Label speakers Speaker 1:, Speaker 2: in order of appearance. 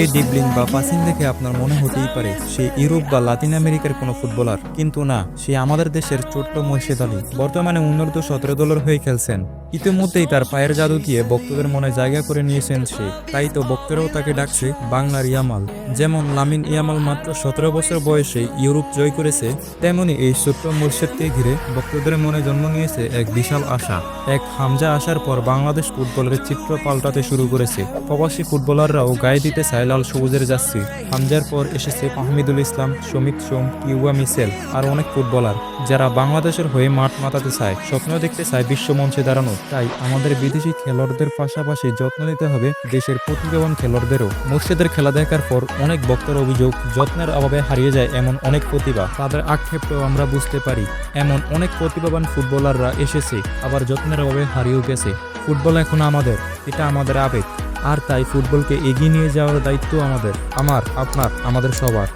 Speaker 1: এই ডিবলিন বা পাসিং দেখে আপনার মনে হতেই পারে, সে ইউরোপ বা লাতিন আমেরিকার কোনো ফুটবলার। কিন্তু না, সে আমাদের দেশের ছোট্ট মহিষেদ আলী বর্তমানে উন্নত সতেরো দলের হয়ে খেলছেন। ইতিমধ্যেই তার পায়ের জাদু দিয়ে ভক্তদের মনে জায়গা করে নিয়েছেন সে। তাই তো ভক্তরাও তাকে ডাকছে বাংলার ইয়ামাল। যেমন লামিন ইয়ামাল মাত্র সতেরো বছর বয়সে ইউরোপ জয় করেছে, তেমনি এই ছোট্ট মুর্শেদকে ঘিরে ভক্তদের মনে জন্ম নিয়েছে এক বিশাল আশা। এক হামজা আসার পর বাংলাদেশ ফুটবলের চিত্র পাল্টাতে শুরু করেছে। প্রবাসী ফুটবলাররাও গায়ে দিতে চায় লাল সবুজের যাচ্ছি হামজার পর এসেছে মাহমিদুল ইসলাম, সমিত সোম কিউয়া মিসেল আর অনেক ফুটবলার, যারা বাংলাদেশের হয়ে মাঠ মাতাতে চায়, স্বপ্ন দেখতে চায় বিশ্ব মঞ্চে দাঁড়ানো তাই আমাদের বিদেশি খেলোয়াড়দের পাশাপাশি যত্ন নিতে হবে দেশের প্রতিভাবান খেলোয়াড়দেরও। মুর্শিদের খেলা দেখার পর অনেক বক্তার অভিযোগ, যত্নের অভাবে হারিয়ে যায় এমন অনেক প্রতিভা। তাদের আক্ষেপটাও আমরা বুঝতে পারি। এমন অনেক প্রতিভাবান ফুটবলাররা এসেছে, আবার যত্নের অভাবে হারিয়েও গেছে। ফুটবল এখন আমাদের, এটা আমাদের আবেগ। আর তাই ফুটবলকে এগিয়ে নিয়ে যাওয়ার দায়িত্ব আমাদের, আমার, আপনার, আমাদের সবার।